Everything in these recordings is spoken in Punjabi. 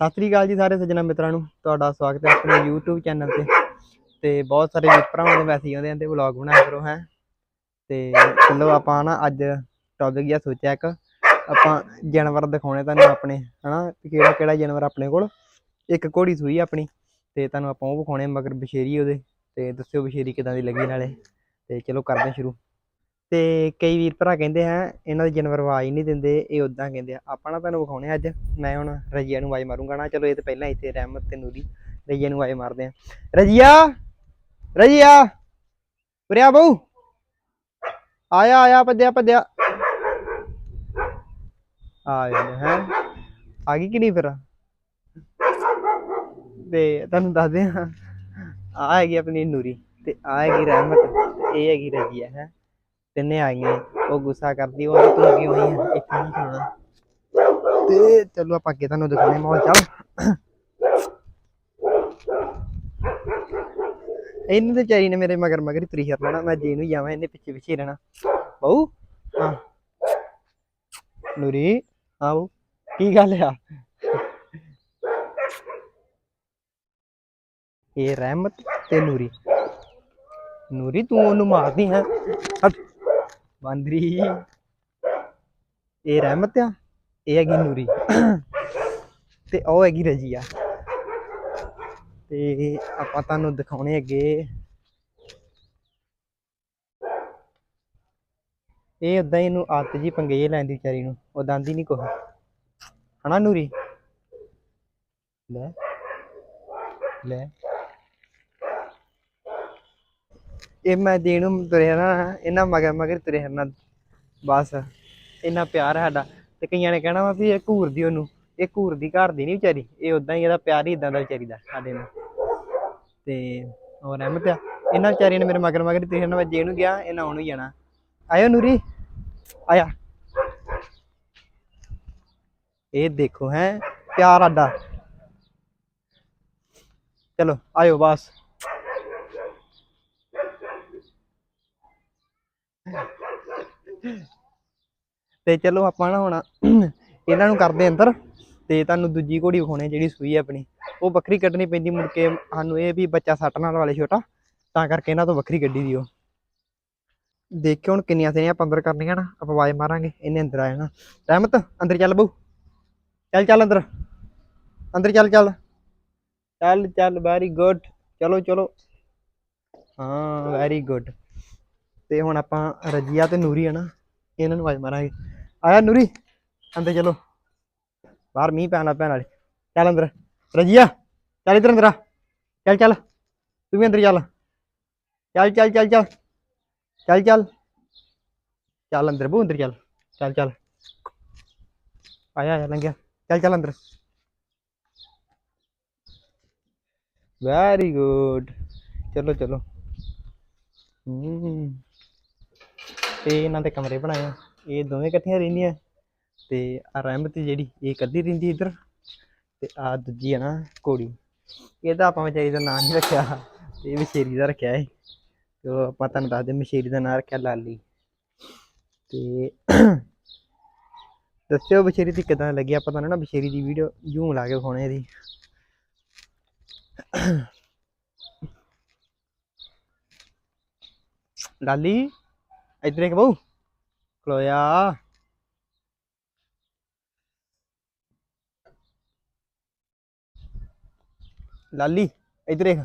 ਸਤਿ ਸ੍ਰੀ ਅਕਾਲ ਜੀ ਸਾਰੇ ਸੱਜਣਾ ਮਿੱਤਰਾਂ ਨੂੰ। ਤੁਹਾਡਾ ਸਵਾਗਤ ਹੈ ਆਪਣੇ YouTube ਚੈਨਲ ਤੇ। ਤੇ ਬਹੁਤ ਸਾਰੇ ਵੀਰ ਭਰਾਵਾਂ ਦੇ ਮੈਸੇਜ ਆਉਂਦੇ ਆ ਤੇ ਵਲੌਗ ਬਣਾਇਆ ਕਰੋ, ਹੈ। ਤੇ ਚਲੋ ਆਪਾਂ ਨਾ ਅੱਜ ਟੌਪਿਕ ਜਿਹਾ ਸੋਚਿਆ ਇੱਕ। ਆਪਾਂ ਜਾਨਵਰ ਦਿਖਾਉਣੇ ਤੁਹਾਨੂੰ ਆਪਣੇ, ਹਨਾ? ਵੀ ਕਿਹੜਾ ਕਿਹੜਾ ਜਾਨਵਰ ਆਪਣੇ ਕੋਲ। ਇੱਕ ਘੋੜੀ ਸੂਈ ਆਪਣੀ, ਤੇ ਤੁਹਾਨੂੰ ਆਪਾਂ ਉਹ ਵਿਖਾਉਣੇ ਮਗਰ ਬਸ਼ੇਰੀ ਉਹਦੇ। ਤੇ ਦੱਸਿਓ ਬਸ਼ੇਰੀ ਕਿਦਾਂ ਦੀ ਲੱਗੀ ਨਾਲੇ। ਤੇ ਚਲੋ ਕਰਦੇ ਸ਼ੁਰੂ। ਤੇ ਕਈ ਵੀਰ ਭਰਾ ਕਹਿੰਦੇ ਹੈ ਇਹਨਾਂ ਦੇ ਜਾਨਵਰ ਆਵਾਜ਼ ਨਹੀਂ ਦਿੰਦੇ, ਇਹ ਉਦਾਂ ਕਹਿੰਦੇ ਆ। ਆਪਾਂ ਨਾ ਤੁਹਾਨੂੰ ਵਿਖਾਉਣੇ ਆ ਅੱਜ, ਮੈਂ ਹੁਣ ਰਜੀਆ ਨੂੰ ਆਵਾਜ਼ ਮਾਰੂੰਗਾ ਨਾ। ਚਲੋ, ਇਹ ਤਾਂ ਪਹਿਲਾਂ ਇੱਥੇ ਰਹਿਮਤ ਤੇ ਨੂਰੀ, ਰਜੀਆ ਨੂੰ ਆਵਾਜ਼ ਮਾਰਦੇ ਆ। ਰਜੀਆ! ਰਜੀਆ! ਉਰਿਆ ਬਹੂ। ਆਇਆ ਆਇਆ, ਭੱਜਿਆ ਭੱਜਿਆ। ਆ ਹੈ। ਆ ਗਈ ਕਿ ਨਹੀਂ ਫਿਰ? ਤੇ ਤੁਹਾਨੂੰ ਦੱਸਦੇ ਆ ਆ ਹੈਗੀ ਆਪਣੀ ਨੂਰੀ ਤੇ ਆ ਹੈਗੀ ਰਹਿਮਤ ਤੇ ਇਹ ਹੈਗੀ ਰਜੀਆ, ਹੈ। ਤਿੰਨੇ ਆ ਉਹ ਗੁੱਸਾ ਕਰਦੀ, ਉਹ ਤੂੰ ਕਿਉਂ ਆਈ ਹੈ ਇੱਥੇ ਨਹੀਂ ਖਲੋਣਾ ਤੇ ਚਲੋ ਆਪਾਂ ਅੱਗੇ ਤੁਹਾਨੂੰ ਦਿਖਾਉਣੇ ਮਾਹੌਲ, ਚੱਲ। ਇਹਨੇ ਤੇ ਚਾਰੀ ਨੇ ਮੇਰੇ ਮਗਰ ਮਗਰ ਹੀ ਤੁਰੀ ਫਿਰਨਾ ਮੈਂ ਜੇ ਨੂੰ ਜਾਵਾਂ, ਇਹਨੇ ਪਿੱਛੇ ਪਿੱਛੇ ਰਹਿਣਾ। ਬਹੂ, ਹਾਂ। ਨੂਰੀ ਆਓ ਕੀ ਗੱਲ ਆ? ਇਹ ਰਹਿਮਤ ਤੇ ਨੂਰੀ। ਨੂਰੀ, ਤੂੰ ਉਹਨੂੰ ਮਾਰਦੀ ਹੈ। ਬਾਂਦਰੀ। ਇਹ ਰਹਿਮਤ ਆ, ਇਹ ਹੈਗੀ ਨੂਰੀ। ਤੇ ਉਹ ਹੈਗੀ ਰਜੀਆ। ਤੇ ਆਪਾਂ ਤੁਹਾਨੂੰ ਦਿਖਾਉਣੇ ਅੱਗੇ। ਇਹ ਉਦਾਂ ਹੀ ਇਹਨੂੰ ਆਦਤ ਜੀ ਪੰਗੇ ਲੈਂਦੀ ਵਿਚਾਰੀ ਨੂੰ, ਉਹ ਦੰਦੀ ਨਹੀਂ ਕੁਛ। ਹਨਾ ਨੂਰੀ? ਲੈ ਲੈ। ਇਹ ਮੈਂ ਦੇਣ ਨੂੰ ਤੁਰਿਆ ਨਾ, ਇਹਨਾਂ ਮਗਰ ਮਗਰ ਤੁਰਿਆ ਨਾ ਬਸ। ਇੰਨਾ ਪਿਆਰ ਹੈ ਸਾਡਾ। ਤੇ ਕਈਆਂ ਨੇ ਕਹਿਣਾ ਵਾ ਵੀ ਇਹ ਘੂਰਦੀ ਉਹਨੂੰ, ਇਹ ਘੂਰਦੀ ਘਰ ਦੀ ਨਹੀਂ ਵਿਚਾਰੀ, ਇਹ ਉਦਾਂ ਹੀ ਇਹਦਾ ਪਿਆਰ ਹੀ ਇਦਾਂ ਦਾ ਵਿਚਾਰੀ ਦਾ, ਸਾਡੇ ਨਾਲ। ਤੇ ਹੋਰ ਰਹਿਮਤ ਆ, ਇਹਨਾਂ ਵਿਚਾਰੀਆਂ ਨੇ ਮੇਰੇ ਮਗਰ ਮਗਰ ਤੁਰਿਆ ਨਾ ਮੈਂ ਜੇ ਨੂੰ ਗਿਆ, ਇਹਨਾਂ ਉਹਨੂੰ ਜਾਣਾ। ਆਇਓ ਨੂਰੀ, ਆਇਆ। ਇਹ ਦੇਖੋ ਹੈ, ਪਿਆਰ ਆਡਾ ਚਲੋ, ਆਇਓ ਬਸ। ਤੇ ਚਲੋ ਆਪਾਂ ਨਾ ਹੁਣ ਇਹਨਾਂ ਨੂੰ ਕਰਦੇ ਅੰਦਰ ਤੇ ਤੁਹਾਨੂੰ ਦੂਜੀ ਘੋੜੀ ਵਿਖਾਉਣੀ ਜਿਹੜੀ ਸੂਈ ਹੈ ਆਪਣੀ। ਉਹ ਵੱਖਰੀ ਕੱਢਣੀ ਪੈਂਦੀ ਮੁੜ ਕੇ ਸਾਨੂੰ ਇਹ ਵੀ ਬੱਚਾ ਸੱਟ ਨਾਲ ਵਾਲੇ ਛੋਟਾ, ਤਾਂ ਕਰਕੇ ਇਹਨਾਂ ਤੋਂ ਵੱਖਰੀ ਕੱਢੀ ਦੀ ਉਹ ਦੇਖਿਓ ਹੁਣ ਕਿੰਨੀਆਂ ਸੇਨੀਆਂ ਆਪਾਂ ਅੰਦਰ ਕਰਨੀਆਂ ਨਾ, ਆਪਾਂ ਆਵਾਜ਼ ਮਾਰਾਂਗੇ, ਇਹਨੇ ਅੰਦਰ ਆ ਜਾਣਾ ਰਹਿਮਤ, ਅੰਦਰ ਚੱਲ ਬਹੂ। ਚੱਲ ਚੱਲ ਅੰਦਰ। ਅੰਦਰ ਚੱਲ ਚੱਲ। ਚੱਲ ਚੱਲ ਵੈਰੀ ਗੁੱਡ ਚਲੋ ਚਲੋ। ਹਾਂ ਵੈਰੀ ਗੁੱਡ ਤੇ ਹੁਣ ਆਪਾਂ ਰਜੀਆ ਤੇ ਨੂਰੀ ਆ ਨਾ, ਇਹਨਾਂ ਨੂੰ ਆਵਾਜ਼ ਮਾਰਾਂਗੇ। ਆਇਆ ਨੂਰੀ? ਅੰਦਰ ਚਲੋ। ਬਾਹਰ ਮੀਂਹ ਪੈਣ ਲੱਗ ਪੈਣ ਵਾਲੇ ਚੱਲ ਅੰਦਰ। ਰਜੀਆ, ਚੱਲ ਇੱਧਰ ਅੰਦਰ ਆ। ਚੱਲ ਚੱਲ। ਤੂੰ ਵੀ ਅੰਦਰ ਚੱਲ। ਚੱਲ ਚੱਲ ਚੱਲ ਚੱਲ। ਚੱਲ ਚੱਲ। ਚੱਲ ਅੰਦਰ ਬੂ, ਅੰਦਰ ਚੱਲ। ਚੱਲ ਚੱਲ। ਆਇਆ ਆਇਆ ਲੰਘਿਆ। ਚੱਲ ਚੱਲ ਅੰਦਰ। ਵੈਰੀ ਗੁੱਡ ਚਲੋ ਚਲੋ। ਹੂੰ। ਤੇ ਇਹਨਾਂ ਦੇ ਕਮਰੇ ਬਣਾਏ ਆ। ਇਹ ਦੋਵੇਂ ਇਕੱਠੀਆਂ ਰਹਿੰਦੀਆਂ। ਤੇ ਆ ਰਹਿਮਤ ਜਿਹੜੀ, ਇਹ ਇਕੱਲੀ ਰਹਿੰਦੀ ਇੱਧਰ। ਤੇ ਆ ਦੂਜੀ ਹੈ ਨਾ, ਘੋੜੀ। ਇਹਦਾ ਆਪਾਂ ਵਿਚਾਰੀ ਦਾ ਨਾਂ ਨਹੀਂ ਰੱਖਿਆ। ਤੇ ਇਹ ਮਸ਼ੇਰੀ ਦਾ ਰੱਖਿਆ ਹੈ ਤੇ ਉਹ ਆਪਾਂ ਤੁਹਾਨੂੰ ਦੱਸਦੇ ਮਸ਼ੇਰੀ ਦਾ ਨਾਂ ਰੱਖਿਆ ਲਾਲੀ। ਤੇ ਦੱਸਿਓ ਬਸ਼ੇਰੀ ਦੀ ਕਿਦਾਂ ਲੱਗੀ? ਆਪਾਂ ਤੁਹਾਨੂੰ ਨਾ ਬਸ਼ੇਰੀ ਦੀ ਵੀਡੀਓ ਜ਼ੂਮ ਲਾ ਕੇ ਵਿਖਾਉਣੇ ਇਹਦੀ। ਲਾਲੀ? ਇੱਧਰ ਇੱਕ ਬਹੂ ਖਲੋਇਆ ਲਾਲੀ, ਇੱਧਰ ਦੇਖ।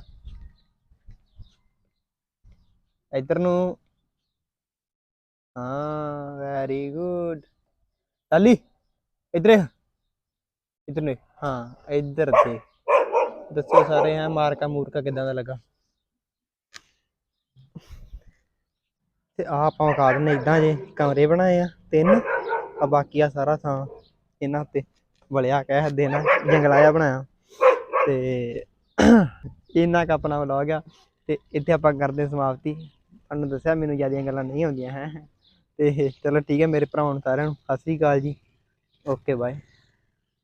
ਇੱਧਰ ਨੂੰ। ਹਾਂ ਵੈਰੀ ਗੁੱਡ ਲਾਲੀ, ਇੱਧਰ ਦੇਖ। ਇੱਧਰ ਨੇ ਹਾਂ, ਇੱਧਰ ਤੇ ਦੱਸੋ ਸਾਰੇ ਆ ਮਾਰਕਾ ਮੂਰਕਾ ਕਿਦਾਂ ਦਾ ਲੱਗਾ? ਤੇ ਆ ਆਪਾਂ ਵਿਖਾ ਦਿੰਨੇ ਇਦਾਂ ਜੇ ਕਮਰੇ ਬਣਾਏ ਆ, ਤਿੰਨ, ਆ ਬਾਕੀ ਆ ਸਾਰਾ ਥਾਂ ਇਹਨਾਂ ਉੱਤੇ ਵਲਿਆ ਕਹਿ ਦੇਣਾ ਨਾ ਜੰਗਲਾ ਜਿਹਾ ਬਣਾਇਆ। ਤੇ ਇੰਨਾ ਕੁ ਆਪਣਾ ਵਲੌਗ ਆ, ਤੇ ਇੱਥੇ ਆਪਾਂ ਕਰਦੇ ਸਮਾਪਤੀ। ਤੁਹਾਨੂੰ ਦੱਸਿਆ ਮੈਨੂੰ ਜਿਆਦੀਆਂ ਗੱਲਾਂ ਨਹੀਂ ਆਉਂਦੀਆਂ, ਹੈ। ਤੇ ਚਲੋ ਠੀਕ ਹੈ, ਮੇਰੇ ਭਰਾਵਾਂ ਨੂੰ ਸਾਰਿਆਂ ਨੂੰ, ਸਤਿ ਸ੍ਰੀ ਅਕਾਲ ਜੀ। Okay, bye.